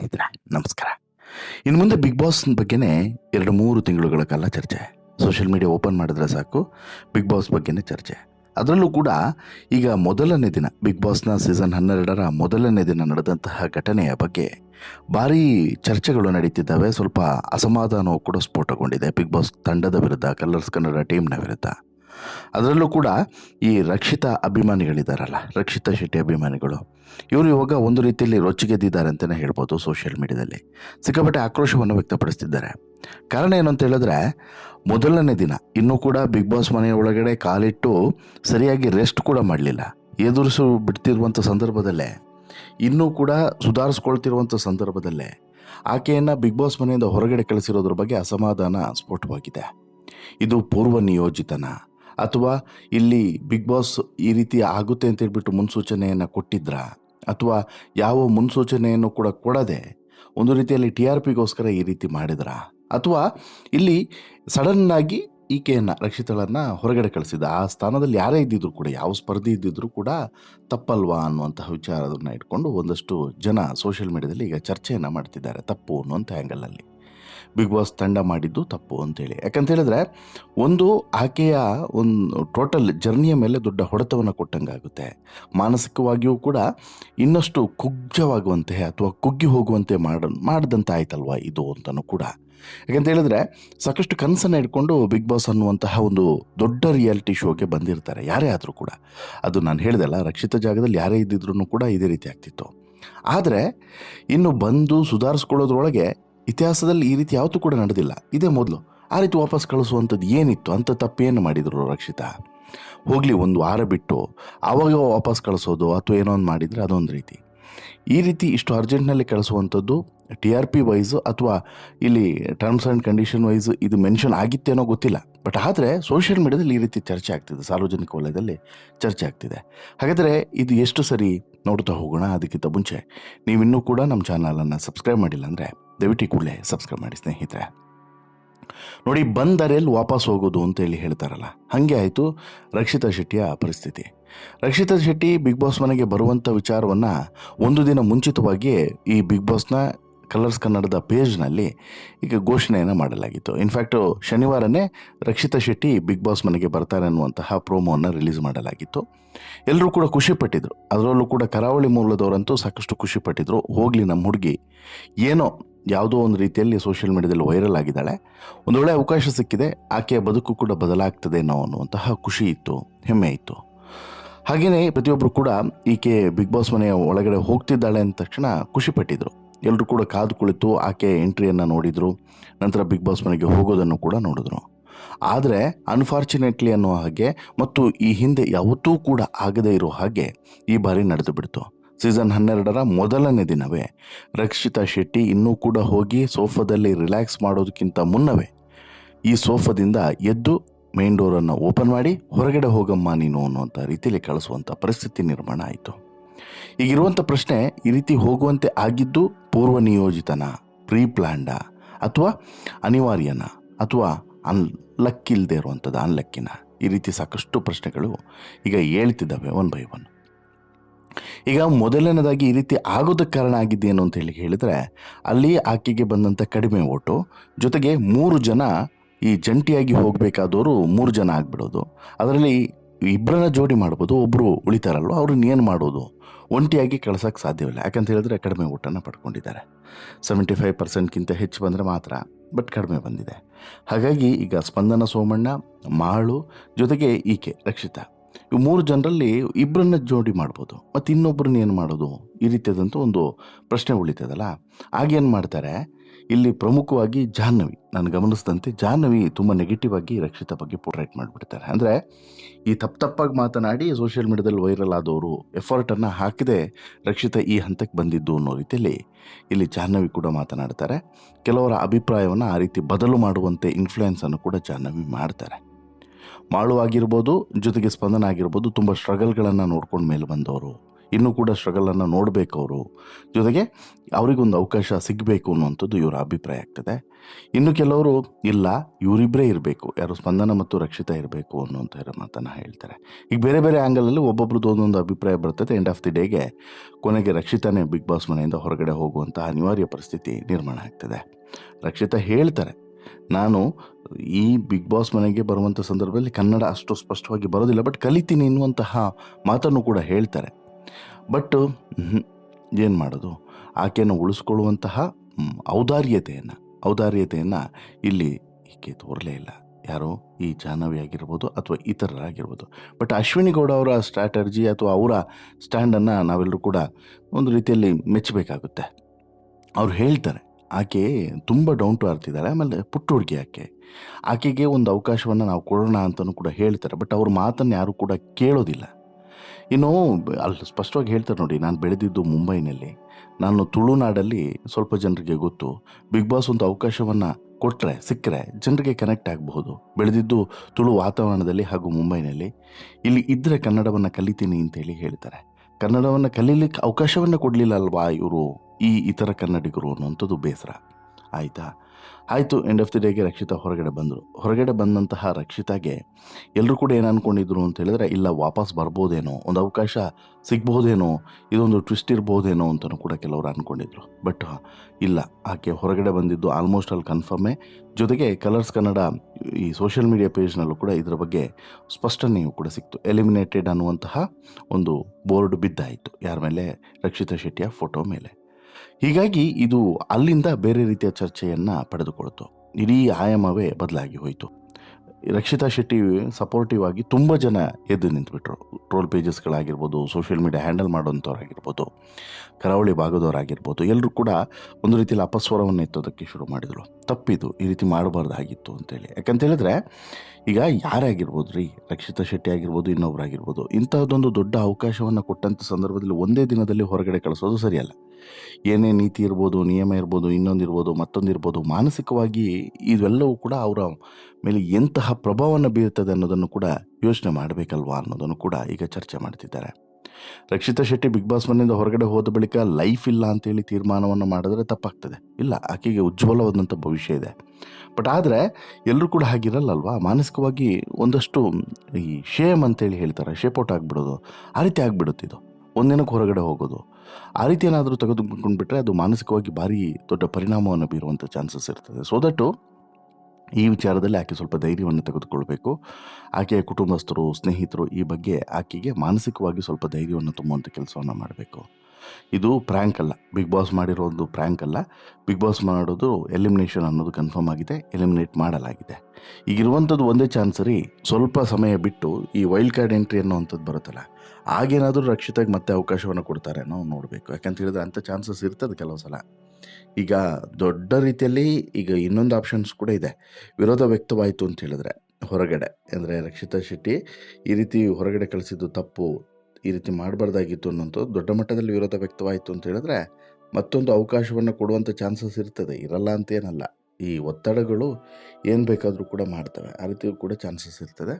ಸ್ನೇಹಿತರೆ, ನಮಸ್ಕಾರ. ಇನ್ನು ಮುಂದೆ ಬಿಗ್ ಬಾಸ್ ಬಗ್ಗೆನೇ ಎರಡು ಮೂರು ತಿಂಗಳುಗಳ ಕಾಲ ಚರ್ಚೆ. ಸೋಷಿಯಲ್ ಮೀಡಿಯಾ ಓಪನ್ ಮಾಡಿದ್ರೆ ಸಾಕು ಬಿಗ್ ಬಾಸ್ ಬಗ್ಗೆನೇ ಚರ್ಚೆ. ಅದರಲ್ಲೂ ಕೂಡ ಈಗ ಮೊದಲನೇ ದಿನ ಬಿಗ್ ಬಾಸ್ನ ಸೀಸನ್ ಹನ್ನೆರಡರ ಮೊದಲನೇ ದಿನ ನಡೆದಂತಹ ಘಟನೆಯ ಬಗ್ಗೆ ಭಾರೀ ಚರ್ಚೆಗಳು ನಡೀತಿದ್ದಾವೆ. ಸ್ವಲ್ಪ ಅಸಮಾಧಾನವು ಕೂಡ ಸ್ಫೋಟಗೊಂಡಿದೆ. ಬಿಗ್ ಬಾಸ್ ತಂಡದ ವಿರುದ್ಧ ಕಲರ್ಸ್ ಕನ್ನಡ ಟೀಮ್ನ ವಿರುದ್ಧ. ಅದರಲ್ಲೂ ಕೂಡ ಈ ರಕ್ಷಿತ ಅಭಿಮಾನಿಗಳಿದ್ದಾರಲ್ಲ ರಕ್ಷಿತಾ ಶೆಟ್ಟಿ ಅಭಿಮಾನಿಗಳು. ಇವರು ಇವಾಗ ಒಂದು ರೀತಿಯಲ್ಲಿ ರೊಚ್ಚಿಗೆದ್ದಿದ್ದಾರೆ ಅಂತಲೇ ಹೇಳ್ಬೋದು ಸೋಷಿಯಲ್ ಮೀಡಿಯಾದಲ್ಲಿ ಸಿಕ್ಕಾಪಟ್ಟೆ ಆಕ್ರೋಶವನ್ನು ವ್ಯಕ್ತಪಡಿಸ್ತಿದ್ದಾರೆ. ಕಾರಣ ಏನು ಅಂತ ಹೇಳಿದ್ರೆ, ಮೊದಲನೇ ದಿನ ಇನ್ನೂ ಕೂಡ ಬಿಗ್ ಬಾಸ್ ಮನೆಯ ಒಳಗಡೆ ಕಾಲಿಟ್ಟು ಸರಿಯಾಗಿ ರೆಸ್ಟ್ ಕೂಡ ಮಾಡಲಿಲ್ಲ. ಎದುರಿಸು ಬಿಡ್ತಿರುವಂಥ ಸಂದರ್ಭದಲ್ಲೇ, ಇನ್ನೂ ಕೂಡ ಸುಧಾರಿಸ್ಕೊಳ್ತಿರುವಂಥ ಸಂದರ್ಭದಲ್ಲೇ ಆಕೆಯನ್ನು ಬಿಗ್ ಬಾಸ್ ಮನೆಯಿಂದ ಹೊರಗಡೆ ಕಳಿಸಿರೋದ್ರ ಬಗ್ಗೆ ಅಸಮಾಧಾನ ಸ್ಫೋಟವಾಗಿದೆ. ಇದು ಪೂರ್ವ ನಿಯೋಜಿತನ ಅಥವಾ ಇಲ್ಲಿ ಬಿಗ್ ಬಾಸ್ ಈ ರೀತಿ ಆಗುತ್ತೆ ಅಂತ ಹೇಳ್ಬಿಟ್ಟು ಮುನ್ಸೂಚನೆಯನ್ನು ಕೊಟ್ಟಿದ್ರ? ಅಥವಾ ಯಾವ ಮುನ್ಸೂಚನೆಯನ್ನು ಕೂಡ ಕೊಡದೆ ಒಂದು ರೀತಿಯಲ್ಲಿ ಟಿ ಆರ್ ಪಿಗೋಸ್ಕರ ಈ ರೀತಿ ಮಾಡಿದ್ರ? ಅಥವಾ ಇಲ್ಲಿ ಸಡನ್ನಾಗಿ ಈಕೆಯನ್ನು, ರಕ್ಷಿತಳನ್ನು ಹೊರಗಡೆ ಕಳಿಸಿದ ಆ ಸ್ಥಾನದಲ್ಲಿ ಯಾರೇ ಇದ್ದಿದ್ರು ಕೂಡ, ಯಾವ ಸ್ಪರ್ಧಿ ಇದ್ದಿದ್ರು ಕೂಡ ತಪ್ಪಲ್ವಾ ಅನ್ನುವಂತಹ ವಿಚಾರವನ್ನು ಇಟ್ಕೊಂಡು ಒಂದಷ್ಟು ಜನ ಸೋಷಿಯಲ್ ಮೀಡಿಯಾದಲ್ಲಿ ಈಗ ಚರ್ಚೆಯನ್ನು ಮಾಡ್ತಿದ್ದಾರೆ, ತಪ್ಪು ಅನ್ನುವಂಥ ಆ್ಯಂಗಲಲ್ಲಿ ಬಿಗ್ ಬಾಸ್ ತಂಡ ಮಾಡಿದ್ದು ತಪ್ಪು ಅಂತೇಳಿ ಯಾಕಂತ ಹೇಳಿದ್ರೆ, ಒಂದು ಆಕೆಯ ಒಂದು ಟೋಟಲ್ ಜರ್ನಿಯ ಮೇಲೆ ದೊಡ್ಡ ಹೊಡೆತವನ್ನು ಕೊಟ್ಟಂಗಾಗುತ್ತೆ. ಮಾನಸಿಕವಾಗಿಯೂ ಕೂಡ ಇನ್ನಷ್ಟು ಕುಗ್ಜವಾಗುವಂತೆ ಅಥವಾ ಕುಗ್ಗಿ ಹೋಗುವಂತೆ ಮಾಡ, ಮಾಡಿದಂತಾಯ್ತಲ್ವ ಇದು ಅಂತಲೂ ಕೂಡ. ಯಾಕಂತ ಹೇಳಿದ್ರೆ, ಸಾಕಷ್ಟು ಕನಸನ್ನು ಇಟ್ಕೊಂಡು ಬಿಗ್ ಬಾಸ್ ಅನ್ನುವಂತಹ ಒಂದು ದೊಡ್ಡ ರಿಯಾಲಿಟಿ ಶೋಗೆ ಬಂದಿರ್ತಾರೆ. ಯಾರೇ ಆದರೂ ಕೂಡ. ಅದು ನಾನು ಹೇಳಿದೆಲ್ಲ ರಕ್ಷಿತ ಜಾಗದಲ್ಲಿ ಯಾರೇ ಇದ್ದಿದ್ರು ಕೂಡ ಇದೇ ರೀತಿ ಆಗ್ತಿತ್ತು. ಆದರೆ, ಇನ್ನು ಬಂದು ಸುಧಾರಿಸ್ಕೊಳ್ಳೋದ್ರೊಳಗೆ ಇತಿಹಾಸದಲ್ಲಿ ಈ ರೀತಿ ಯಾವತ್ತೂ ಕೂಡ ನಡೆದಿಲ್ಲ. ಇದೇ ಮೊದಲು. ಆ ರೀತಿ ವಾಪಸ್ ಕಳಿಸುವಂಥದ್ದು ಏನಿತ್ತು? ಅಂಥ ತಪ್ಪೇನು ಮಾಡಿದರು ರಕ್ಷಿತ. ಹೋಗಲಿ, ಒಂದು ವಾರ ಬಿಟ್ಟು ಆವಾಗ ವಾಪಸ್ ಕಳಿಸೋದು ಅಥವಾ ಏನೋ ಒಂದು ಮಾಡಿದರೆ ಅದೊಂದು ರೀತಿ. ಈ ರೀತಿ ಇಷ್ಟು ಅರ್ಜೆಂಟ್ನಲ್ಲಿ ಕಳಿಸುವಂಥದ್ದು ಟಿ ಆರ್ ಪಿ ವೈಸು ಅಥವಾ ಇಲ್ಲಿ ಟರ್ಮ್ಸ್ ಆ್ಯಂಡ್ ಕಂಡೀಷನ್ ವೈಸ್ ಇದು ಮೆನ್ಷನ್ ಆಗಿತ್ತೇನೋ ಗೊತ್ತಿಲ್ಲ. ಬಟ್ ಆದರೆ ಸೋಷಿಯಲ್ ಮೀಡಿಯಾದಲ್ಲಿ ಈ ರೀತಿ ಚರ್ಚೆ ಆಗ್ತಿದೆ. ಸಾರ್ವಜನಿಕ ವಲಯದಲ್ಲಿ ಚರ್ಚೆ ಆಗ್ತಿದೆ. ಹಾಗಾದರೆ ಇದು ಎಷ್ಟು ಸರಿ ನೋಡ್ತಾ ಹೋಗೋಣ? ಅದಕ್ಕಿಂತ ಮುಂಚೆ ನೀವಿನ್ನೂ ಕೂಡ ನಮ್ಮ ಚಾನಲನ್ನು ಸಬ್ಸ್ಕ್ರೈಬ್ ಮಾಡಿಲ್ಲ ಅಂದರೆ ದಯವಿಟ್ಟು ಕೂಡಲೇ ಸಬ್ಸ್ಕ್ರೈಬ್ ಮಾಡಿ ಸ್ನೇಹಿತರೆ. ನೋಡಿ ಬಂದರೆಲ್ಲಿ ವಾಪಸ್ ಹೋಗೋದು ಅಂತ ಹೇಳಿ ಹೇಳ್ತಾರಲ್ಲ, ಹಾಗೆ ಆಯಿತು ರಕ್ಷಿತಾ ಶೆಟ್ಟಿಯ ಪರಿಸ್ಥಿತಿ. ರಕ್ಷಿತಾ ಶೆಟ್ಟಿ ಬಿಗ್ ಬಾಸ್ ಮನೆಗೆ ಬರುವಂಥ ವಿಚಾರವನ್ನು ಒಂದು ದಿನ ಮುಂಚಿತವಾಗಿ ಈ ಬಿಗ್ ಬಾಸ್ನ ಕಲರ್ಸ್ ಕನ್ನಡದ ಪೇಜ್ನಲ್ಲಿ ಈಗ ಘೋಷಣೆಯನ್ನು ಮಾಡಲಾಗಿತ್ತು. ಇನ್ಫ್ಯಾಕ್ಟು ಶನಿವಾರನೇ ರಕ್ಷಿತಾ ಶೆಟ್ಟಿ ಬಿಗ್ ಬಾಸ್ ಮನೆಗೆ ಬರ್ತಾರೆ ಅನ್ನುವಂತಹ ಪ್ರೋಮೋವನ್ನು ರಿಲೀಸ್ ಮಾಡಲಾಗಿತ್ತು. ಎಲ್ಲರೂ ಕೂಡ ಖುಷಿಪಟ್ಟಿದ್ರು ಅದರಲ್ಲೂ ಕೂಡ ಕರಾವಳಿ ಮೂಲದವರಂತೂ ಸಾಕಷ್ಟು ಖುಷಿಪಟ್ಟಿದ್ರು ಹೋಗಲಿ ನಮ್ಮ ಹುಡುಗಿ. ಏನೋ ಯಾವುದೋ ಒಂದು ರೀತಿಯಲ್ಲಿ ಸೋಷಿಯಲ್ ಮೀಡಿಯಾದಲ್ಲಿ ವೈರಲ್ ಆಗಿದ್ದಾಳೆ. ಒಂದು ಒಳ್ಳೆಯ ಅವಕಾಶ ಸಿಕ್ಕಿದೆ, ಆಕೆಯ ಬದುಕು ಕೂಡ ಬದಲಾಗ್ತದೇನೋ ಅನ್ನುವಂತಹ ಖುಷಿ ಇತ್ತು, ಹೆಮ್ಮೆ ಇತ್ತು. ಹಾಗೆಯೇ ಪ್ರತಿಯೊಬ್ಬರು ಕೂಡ ಈಕೆ ಬಿಗ್ ಬಾಸ್ ಮನೆಯ ಒಳಗಡೆ ಹೋಗ್ತಿದ್ದಾಳೆ ಅಂದ ತಕ್ಷಣ ಖುಷಿಪಟ್ಟಿದ್ರು ಎಲ್ಲರೂ ಕೂಡ ಕಾದು ಕುಳಿತು ಆಕೆ ಎಂಟ್ರಿಯನ್ನು ನೋಡಿದರು, ನಂತರ ಬಿಗ್ ಬಾಸ್ ಮನೆಗೆ ಹೋಗೋದನ್ನು ಕೂಡ ನೋಡಿದ್ರು. ಆದರೆ ಅನ್ಫಾರ್ಚುನೇಟ್ಲಿ ಅನ್ನೋ ಹಾಗೆ, ಮತ್ತು ಈ ಹಿಂದೆ ಯಾವತ್ತೂ ಕೂಡ ಆಗದೇ ಇರೋ ಹಾಗೆ ಈ ಬಾರಿ ನಡೆದು ಬಿಡ್ತು. ಸೀಸನ್ ಹನ್ನೆರಡರ ಮೊದಲನೇ ದಿನವೇ ರಕ್ಷಿತಾ ಶೆಟ್ಟಿ ಇನ್ನೂ ಕೂಡ ಹೋಗಿ ಸೋಫಾದಲ್ಲಿ ರಿಲ್ಯಾಕ್ಸ್ ಮಾಡೋದಕ್ಕಿಂತ ಮುನ್ನವೇ ಈ ಸೋಫಾದಿಂದ ಎದ್ದು ಮೇನ್ ಡೋರನ್ನು ಓಪನ್ ಮಾಡಿ ಹೊರಗಡೆ ಹೋಗಮ್ಮ ನೀನು ಅನ್ನುವಂಥ ರೀತಿಯಲ್ಲಿ ಕಳಿಸುವಂಥ ಪರಿಸ್ಥಿತಿ ನಿರ್ಮಾಣ ಆಯಿತು. ಈಗಿರುವಂಥ ಪ್ರಶ್ನೆ ಈ ರೀತಿ ಹೋಗುವಂತೆ ಆಗಿದ್ದು ಪೂರ್ವ ನಿಯೋಜಿತನ ಪ್ರೀ ಪ್ಲ್ಯಾಂಡ ಅಥವಾ ಅನಿವಾರ್ಯನ ಅಥವಾ ಅನ್ ಲಕ್ ಇಲ್ಲದೆ ಇರುವಂಥದ್ದು ಅನ್ಲಕ್ಕಿನ ಈ ರೀತಿ ಸಾಕಷ್ಟು ಪ್ರಶ್ನೆಗಳು ಈಗ ಹೇಳ್ತಿದ್ದಾವೆ ಒನ್ ಬೈ ಒನ್ ಈಗ ಮೊದಲನೇದಾಗಿ ಈ ರೀತಿ ಆಗೋದಕ್ಕೆ ಕಾರಣ ಆಗಿದ್ದೇನು ಅಂತ ಹೇಳಿ ಹೇಳಿದರೆ, ಅಲ್ಲಿ ಆಕೆಗೆ ಬಂದಂಥ ಕಡಿಮೆ ಓಟು, ಜೊತೆಗೆ ಮೂರು ಜನ ಈ ಜಂಟಿಯಾಗಿ ಹೋಗಬೇಕಾದವರು ಮೂರು ಜನ ಆಗಿಬಿಡೋದು. ಅದರಲ್ಲಿ ಇಬ್ಬರನ್ನ ಜೋಡಿ ಮಾಡ್ಬೋದು ಒಬ್ಬರು ಉಳಿತಾರಲ್ವ ಅವ್ರನ್ನ ಏನು ಮಾಡೋದು? ಒಂಟಿಯಾಗಿ ಕಳ್ಸೋಕ್ಕೆ ಸಾಧ್ಯವಿಲ್ಲ. ಯಾಕಂತ ಹೇಳಿದ್ರೆ ಕಡಿಮೆ ಊಟನ ಪಡ್ಕೊಂಡಿದ್ದಾರೆ. ಸೆವೆಂಟಿ ಫೈವ್ ಪರ್ಸೆಂಟ್ಗಿಂತ ಹೆಚ್ಚು ಬಂದರೆ ಮಾತ್ರ, ಬಟ್ ಕಡಿಮೆ ಬಂದಿದೆ. ಹಾಗಾಗಿ ಈಗ ಸ್ಪಂದನ ಸೋಮಣ್ಣ, ಮಾಳು, ಜೊತೆಗೆ ಈಕೆ ರಕ್ಷಿತಾ. ಇವು ಮೂರು ಜನರಲ್ಲಿ ಇಬ್ಬರನ್ನ ಜೋಡಿ ಮಾಡ್ಬೋದು, ಮತ್ತು ಇನ್ನೊಬ್ಬರನ್ನ ಏನು ಮಾಡೋದು? ಈ ರೀತಿಯಾದಂಥ ಒಂದು ಪ್ರಶ್ನೆ ಉಳಿತದಲ್ಲ? ಆಗೇನು ಮಾಡ್ತಾರೆ? ಇಲ್ಲಿ ಪ್ರಮುಖವಾಗಿ ಜಾಹ್ನವಿ, ನಾನು ಗಮನಿಸಿದಂತೆ ಜಾಹ್ನವಿ ತುಂಬ ನೆಗೆಟಿವ್ ಆಗಿ ರಕ್ಷಿತ ಬಗ್ಗೆ ಪೋರ್ಟ್ರೇಟ್ ಮಾಡಿಬಿಡ್ತಾರೆ. ಅಂದರೆ ಈ ತಪ್ಪು ತಪ್ಪಾಗಿ ಮಾತನಾಡಿ ಸೋಷಿಯಲ್ ಮೀಡಿಯಾದಲ್ಲಿ ವೈರಲ್ ಆದವರು ಎಫರ್ಟನ್ನು ಹಾಕಿದೆ, ರಕ್ಷಿತ ಈ ಹಂತಕ್ಕೆ ಬಂದಿದ್ದು ಅನ್ನೋ ರೀತಿಯಲ್ಲಿ ಇಲ್ಲಿ ಜಾಹ್ನವಿ ಕೂಡ ಮಾತನಾಡ್ತಾರೆ. ಕೆಲವರ ಅಭಿಪ್ರಾಯವನ್ನು ಆ ರೀತಿ ಬದಲು ಮಾಡುವಂತೆ ಇನ್ಫ್ಲುಯೆನ್ಸನ್ನು ಕೂಡ ಜಾಹ್ನವಿ ಮಾಡ್ತಾರೆ. ಮಾಳು ಆಗಿರ್ಬೋದು ಜೊತೆಗೆ ಸ್ಪಂದನ ಆಗಿರ್ಬೋದು, ತುಂಬ ಸ್ಟ್ರಗಲ್ಗಳನ್ನು ನೋಡ್ಕೊಂಡು ಮೇಲೆ ಬಂದವರು, ಇನ್ನೂ ಕೂಡ ಸ್ಟ್ರಗಲನ್ನು ನೋಡಬೇಕು ಅವರು ಜೊತೆಗೆ ಅವರಿಗೊಂದು ಅವಕಾಶ ಸಿಗಬೇಕು ಅನ್ನುವಂಥದ್ದು ಇವರ ಅಭಿಪ್ರಾಯ ಆಗ್ತದೆ. ಇನ್ನು ಕೆಲವರು, ಇಲ್ಲ ಇವರಿಬ್ಬರೇ ಇರಬೇಕು, ಯಾರು ಸ್ಪಂದನ ಮತ್ತು ರಕ್ಷಿತಾ ಇರಬೇಕು ಅನ್ನುವಂಥ ಮಾತನ್ನು ಹೇಳ್ತಾರೆ. ಈಗ ಬೇರೆ ಬೇರೆ ಆ್ಯಂಗಲಲ್ಲಿ ಒಬ್ಬೊಬ್ರದ್ದು ಒಂದೊಂದು ಅಭಿಪ್ರಾಯ ಬರ್ತದೆ. ಎಂಡ್ ಆಫ್ ದಿ ಡೇಗೆ ಕೊನೆಗೆ ರಕ್ಷಿತಾನೇ ಬಿಗ್ ಬಾಸ್ ಮನೆಯಿಂದ ಹೊರಗಡೆ ಹೋಗುವಂಥ ಅನಿವಾರ್ಯ ಪರಿಸ್ಥಿತಿ ನಿರ್ಮಾಣ ಆಗ್ತದೆ. ರಕ್ಷಿತ ಹೇಳ್ತಾರೆ. ನಾನು ಈ ಬಿಗ್ ಬಾಸ್ ಮನೆಗೆ ಬರುವಂಥ ಸಂದರ್ಭದಲ್ಲಿ ಕನ್ನಡ ಅಷ್ಟು ಸ್ಪಷ್ಟವಾಗಿ ಬರೋದಿಲ್ಲ ಬಟ್ ಕಲಿತೀನಿ ಎನ್ನುವಂತಹ ಮಾತನ್ನು ಕೂಡ ಹೇಳ್ತಾರೆ. ಬಟ್ ಏನು ಮಾಡೋದು? ಆಕೆಯನ್ನು ಉಳಿಸ್ಕೊಳ್ಳುವಂತಹ ಔದಾರ್ಯತೆಯನ್ನು ಔದಾರ್ಯತೆಯನ್ನು ಇಲ್ಲಿ ಈಕೆ ತೋರಲೇ ಇಲ್ಲ. ಯಾರೋ ಈ ಜಾಹ್ನವಿ ಆಗಿರ್ಬೋದು ಅಥವಾ ಇತರರಾಗಿರ್ಬೋದು. ಬಟ್ ಅಶ್ವಿನಿ ಗೌಡ ಅವರ ಸ್ಟ್ರಾಟರ್ಜಿ ಅಥವಾ ಅವರ ಸ್ಟ್ಯಾಂಡನ್ನು ನಾವೆಲ್ಲರೂ ಕೂಡ ಒಂದು ರೀತಿಯಲ್ಲಿ ಮೆಚ್ಚಬೇಕಾಗುತ್ತೆ. ಅವ್ರು ಹೇಳ್ತಾರೆ ಆಕೆ ತುಂಬ ಡೌನ್ ಟು ಅರ್ತ್ ಇದ್ದಾಳೆ, ಆಮೇಲೆ ಪುಟ್ಟ ಹುಡುಗಿ ಆಕೆ. ಆಕೆಗೆ ಒಂದು ಅವಕಾಶವನ್ನು ನಾವು ಕೊಡೋಣ ಅಂತಲೂ ಕೂಡ ಹೇಳ್ತಾರೆ ಬಟ್ ಅವ್ರ ಮಾತನ್ನು ಯಾರೂ ಕೂಡ ಕೇಳೋದಿಲ್ಲ. ಇನ್ನು, ಅಲ್ಲಿ ಸ್ಪಷ್ಟವಾಗಿ ಹೇಳ್ತಾರೆ ನೋಡಿ, ನಾನು ಬೆಳೆದಿದ್ದು ಮುಂಬೈನಲ್ಲಿ. ನಾನು ತುಳುನಾಡಲ್ಲಿ ಸ್ವಲ್ಪ ಜನರಿಗೆ ಗೊತ್ತು ಬಿಗ್ ಬಾಸ್ ಒಂದು ಅವಕಾಶವನ್ನು ಕೊಟ್ಟರೆ ಸಿಕ್ಕರೆ ಜನರಿಗೆ ಕನೆಕ್ಟ್ ಆಗಬಹುದು. ಬೆಳೆದಿದ್ದು ತುಳು ವಾತಾವರಣದಲ್ಲಿ ಹಾಗೂ ಮುಂಬೈನಲ್ಲಿ. ಇಲ್ಲಿ ಇದ್ದರೆ ಕನ್ನಡವನ್ನು ಕಲಿತೀನಿ ಅಂತೇಳಿ ಹೇಳ್ತಾರೆ. ಕನ್ನಡವನ್ನು ಕಲೀಲಿಕ್ಕೆ ಅವಕಾಶವನ್ನು ಕೊಡಲಿಲ್ಲ ಅಲ್ವಾ ಇವರು? ಈ ಇತರ ಕನ್ನಡಿಗರು ಅನ್ನುವಂಥದ್ದು ಬೇಸರ. ಆಯಿತಾ? ಆಯಿತು ಎಂಡ್ ಆಫ್ ದಿ ಡೇಗೆ ರಕ್ಷಿತಾ ಹೊರಗಡೆ ಬಂದರು. ಹೊರಗಡೆ ಬಂದಂತಹ ರಕ್ಷಿತಾಗೆ ಎಲ್ಲರೂ ಕೂಡ ಏನು ಅಂದ್ಕೊಂಡಿದ್ರು ಅಂತ ಹೇಳಿದ್ರೆ, ಇಲ್ಲ, ವಾಪಸ್ ಬರ್ಬೋದೇನೋ, ಒಂದು ಅವಕಾಶ ಸಿಗ್ಬೋದೇನೋ, ಇದೊಂದು ಟ್ವಿಸ್ಟ್ ಇರ್ಬೋದೇನೋ ಅಂತಲೂ ಕೂಡ ಕೆಲವರು ಅಂದ್ಕೊಂಡಿದ್ರು ಬಟ್ ಇಲ್ಲ, ಆಕೆ ಹೊರಗಡೆ ಬಂದಿದ್ದು ಆಲ್ಮೋಸ್ಟ್ ಅಲ್ಲಿ ಕನ್ಫರ್ಮೇ ಜೊತೆಗೆ ಕಲರ್ಸ್ ಕನ್ನಡ ಈ ಸೋಷಿಯಲ್ ಮೀಡಿಯಾ ಪೇಜ್ನಲ್ಲೂ ಕೂಡ ಇದರ ಬಗ್ಗೆ ಸ್ಪಷ್ಟನೆಯೂ ಕೂಡ ಸಿಕ್ತು. ಎಲಿಮಿನೇಟೆಡ್ ಅನ್ನುವಂತಹ ಒಂದು ಬೋರ್ಡ್ ಬಿದ್ದಾಯಿತು. ಯಾರ ಮೇಲೆ? ರಕ್ಷಿತಾ ಶೆಟ್ಟಿಯ ಫೋಟೋ ಮೇಲೆ. ಹೀಗಾಗಿ ಇದು ಅಲ್ಲಿಂದ ಬೇರೆ ರೀತಿಯ ಚರ್ಚೆಯನ್ನು ಪಡೆದುಕೊಳ್ತು. ಇಡೀ ಆಯಾಮವೇ ಬದಲಾಗಿ ಹೋಯಿತು. ರಕ್ಷಿತಾ ಶೆಟ್ಟಿ ಸಪೋರ್ಟಿವ್ ಆಗಿ ತುಂಬ ಜನ ಎದ್ದು ನಿಂತುಬಿಟ್ರು. ಟ್ರೋಲ್ ಪೇಜಸ್ಗಳಾಗಿರ್ಬೋದು ಸೋಷಿಯಲ್ ಮೀಡಿಯಾ ಹ್ಯಾಂಡಲ್ ಮಾಡೋಂಥವ್ರಾಗಿರ್ಬೋದು ಕರಾವಳಿ ಭಾಗದವರಾಗಿರ್ಬೋದು ಎಲ್ಲರೂ ಕೂಡ ಒಂದು ರೀತಿಯಲ್ಲಿ ಅಪಸ್ವರವನ್ನು ಎತ್ತೋದಕ್ಕೆ ಶುರು ಮಾಡಿದರು. ತಪ್ಪಿದು ಈ ರೀತಿ ಮಾಡಬಾರ್ದಾಗಿತ್ತು ಅಂತೇಳಿ. ಯಾಕಂತ ಹೇಳಿದ್ರೆ, ಈಗ ಯಾರೇ ಆಗಿರ್ಬೋದು ರೀ? ರಕ್ಷಿತಾ ಶೆಟ್ಟಿ ಆಗಿರ್ಬೋದು ಇನ್ನೊಬ್ಬರಾಗಿರ್ಬೋದು ಇಂಥದ್ದೊಂದು ದೊಡ್ಡ ಅವಕಾಶವನ್ನು ಕೊಟ್ಟಂಥ ಸಂದರ್ಭದಲ್ಲಿ ಒಂದೇ ದಿನದಲ್ಲಿ ಹೊರಗಡೆ ಕಳಿಸೋದು ಸರಿಯಲ್ಲ. ಏನೇ ನೀತಿ ಇರ್ಬೋದು, ನಿಯಮ ಇರ್ಬೋದು, ಇನ್ನೊಂದು ಇರ್ಬೋದು, ಮತ್ತೊಂದು ಇರ್ಬೋದು, ಮಾನಸಿಕವಾಗಿ ಇವೆಲ್ಲವೂ ಕೂಡ ಅವರ ಮೇಲೆ ಎಂತಹ ಪ್ರಭಾವವನ್ನು ಬೀರುತ್ತದೆ ಅನ್ನೋದನ್ನು ಕೂಡ ಯೋಚನೆ ಮಾಡಬೇಕಲ್ವಾ ಅನ್ನೋದನ್ನು ಕೂಡ ಈಗ ಚರ್ಚೆ ಮಾಡ್ತಿದ್ದಾರೆ. ರಕ್ಷಿತಾ ಶೆಟ್ಟಿ ಬಿಗ್ ಬಾಸ್ ಮನೆಯಿಂದ ಹೊರಗಡೆ ಹೋದ ಬಳಿಕ ಲೈಫ್ ಇಲ್ಲ ಅಂತೇಳಿ ತೀರ್ಮಾನವನ್ನು ಮಾಡಿದ್ರೆ ತಪ್ಪಾಗ್ತದೆ. ಇಲ್ಲ, ಆಕೆಗೆ ಉಜ್ವಲವಾದಂಥ ಭವಿಷ್ಯ ಇದೆ. ಬಟ್ ಆದರೆ ಎಲ್ಲರೂ ಕೂಡ ಹಾಗಿರಲ್ಲಲ್ವಾ? ಮಾನಸಿಕವಾಗಿ ಒಂದಷ್ಟು ಈ ಶೇಮ್ ಅಂತೇಳಿ ಹೇಳ್ತಾರೆ. ಶೇಪೌಟ್ ಆಗಿಬಿಡೋದು. ಆ ರೀತಿ ಆಗಿಬಿಡುತ್ತೆ ಇದು. ಒಂದಿನಕ್ಕೆ ಹೊರಗಡೆ ಹೋಗೋದು. ಆ ರೀತಿ ಏನಾದರೂ ತೆಗೆದುಕೊಂಡ್ಬಿಟ್ರೆ ಅದು ಮಾನಸಿಕವಾಗಿ ಭಾರಿ ದೊಡ್ಡ ಪರಿಣಾಮವನ್ನು ಬೀರುವಂಥ ಚಾನ್ಸಸ್ ಇರ್ತದೆ. ಸೊ ದಟ್ಟು ಈ ವಿಚಾರದಲ್ಲಿ ಆಕೆ ಸ್ವಲ್ಪ ಧೈರ್ಯವನ್ನು ತೆಗೆದುಕೊಳ್ಬೇಕು. ಆಕೆಯ ಕುಟುಂಬಸ್ಥರು, ಸ್ನೇಹಿತರು ಈ ಬಗ್ಗೆ ಆಕೆಗೆ ಮಾನಸಿಕವಾಗಿ ಸ್ವಲ್ಪ ಧೈರ್ಯವನ್ನು ತುಂಬುವಂಥ ಕೆಲಸವನ್ನು ಮಾಡಬೇಕು. ಇದು ಪ್ರ್ಯಾಂಕ್ ಅಲ್ಲ. ಬಿಗ್ ಬಾಸ್ ಮಾಡಿರೋ ಒಂದು ಪ್ರ್ಯಾಂಕ್ ಅಲ್ಲ. ಬಿಗ್ ಬಾಸ್ ಮಾಡೋದು ಎಲಿಮಿನೇಷನ್ ಅನ್ನೋದು ಕನ್ಫರ್ಮ್ ಆಗಿದೆ ಎಲಿಮಿನೇಟ್ ಮಾಡಲಾಗಿದೆ. ಈಗಿರುವಂಥದ್ದು ಒಂದೇ ಚಾನ್ಸ್ ರೀ, ಸ್ವಲ್ಪ ಸಮಯ ಬಿಟ್ಟು ಈ ವೈಲ್ಡ್ ಕಾರ್ಡ್ ಎಂಟ್ರಿ ಅನ್ನೋವಂಥದ್ದು ಬರುತ್ತಲ್ಲ ಆಗೇನಾದರೂ ರಕ್ಷಿತಾಗಿ ಮತ್ತೆ ಅವಕಾಶವನ್ನು ಕೊಡ್ತಾರೆ ನಾವು ನೋಡಬೇಕು. ಯಾಕಂತ ಹೇಳಿದ್ರೆ ಅಂಥ ಚಾನ್ಸಸ್ ಇರ್ತದೆ ಕೆಲವು ಸಲ. ಈಗ ದೊಡ್ಡ ರೀತಿಯಲ್ಲಿ ಈಗ ಇನ್ನೊಂದು ಆಪ್ಷನ್ಸ್ ಕೂಡ ಇದೆ. ವಿರೋಧ ವ್ಯಕ್ತವಾಯಿತು ಅಂತ ಹೇಳಿದ್ರೆ, ಹೊರಗಡೆ. ಅಂದರೆ ರಕ್ಷಿತಾ ಶೆಟ್ಟಿ ಈ ರೀತಿ ಹೊರಗಡೆ ಕಳಿಸಿದ್ದು ತಪ್ಪು ಈ ರೀತಿ ಮಾಡಬಾರ್ದಾಗಿತ್ತು ಅನ್ನೋದು ದೊಡ್ಡ ಮಟ್ಟದಲ್ಲಿ ವಿರೋಧ ವ್ಯಕ್ತವಾಯಿತು ಅಂತ ಹೇಳಿದ್ರೆ ಮತ್ತೊಂದು ಅವಕಾಶವನ್ನು ಕೊಡುವಂಥ ಚಾನ್ಸಸ್ ಇರ್ತದೆ. ಇರಲ್ಲ ಅಂತ ಏನಲ್ಲ. ಈ ಒತ್ತಡಗಳು ಏನು ಬೇಕಾದರೂ ಕೂಡ ಮಾಡ್ತವೆ. ಆ ರೀತಿ ಕೂಡ ಚಾನ್ಸಸ್ ಇರ್ತದೆ.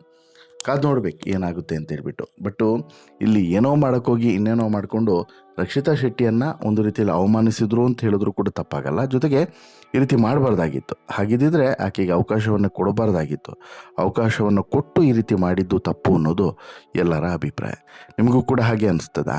ಕಾದು ನೋಡ್ಬೇಕು ಏನಾಗುತ್ತೆ ಅಂತ ಹೇಳ್ಬಿಟ್ಟು. ಬಟ್ಟು ಇಲ್ಲಿ ಏನೋ ಮಾಡೋಕ್ಕೋಗಿ ಇನ್ನೇನೋ ಮಾಡಿಕೊಂಡು ರಕ್ಷಿತಾ ಶೆಟ್ಟಿಯನ್ನು ಒಂದು ರೀತಿಯಲ್ಲಿ ಅವಮಾನಿಸಿದ್ರು ಅಂತ ಹೇಳಿದ್ರು ಕೂಡ ತಪ್ಪಾಗಲ್ಲ. ಜೊತೆಗೆ ಈ ರೀತಿ ಮಾಡಬಾರ್ದಾಗಿತ್ತು. ಹಾಗಿದ್ದಿದ್ರೆ ಆಕೆಗೆ ಅವಕಾಶವನ್ನು ಕೊಡಬಾರ್ದಾಗಿತ್ತು. ಅವಕಾಶವನ್ನು ಕೊಟ್ಟು ಈ ರೀತಿ ಮಾಡಿದ್ದು ತಪ್ಪು ಅನ್ನೋದು ಎಲ್ಲರ ಅಭಿಪ್ರಾಯ. ನಿಮಗೂ ಕೂಡ ಹಾಗೆ ಅನಿಸ್ತದಾ?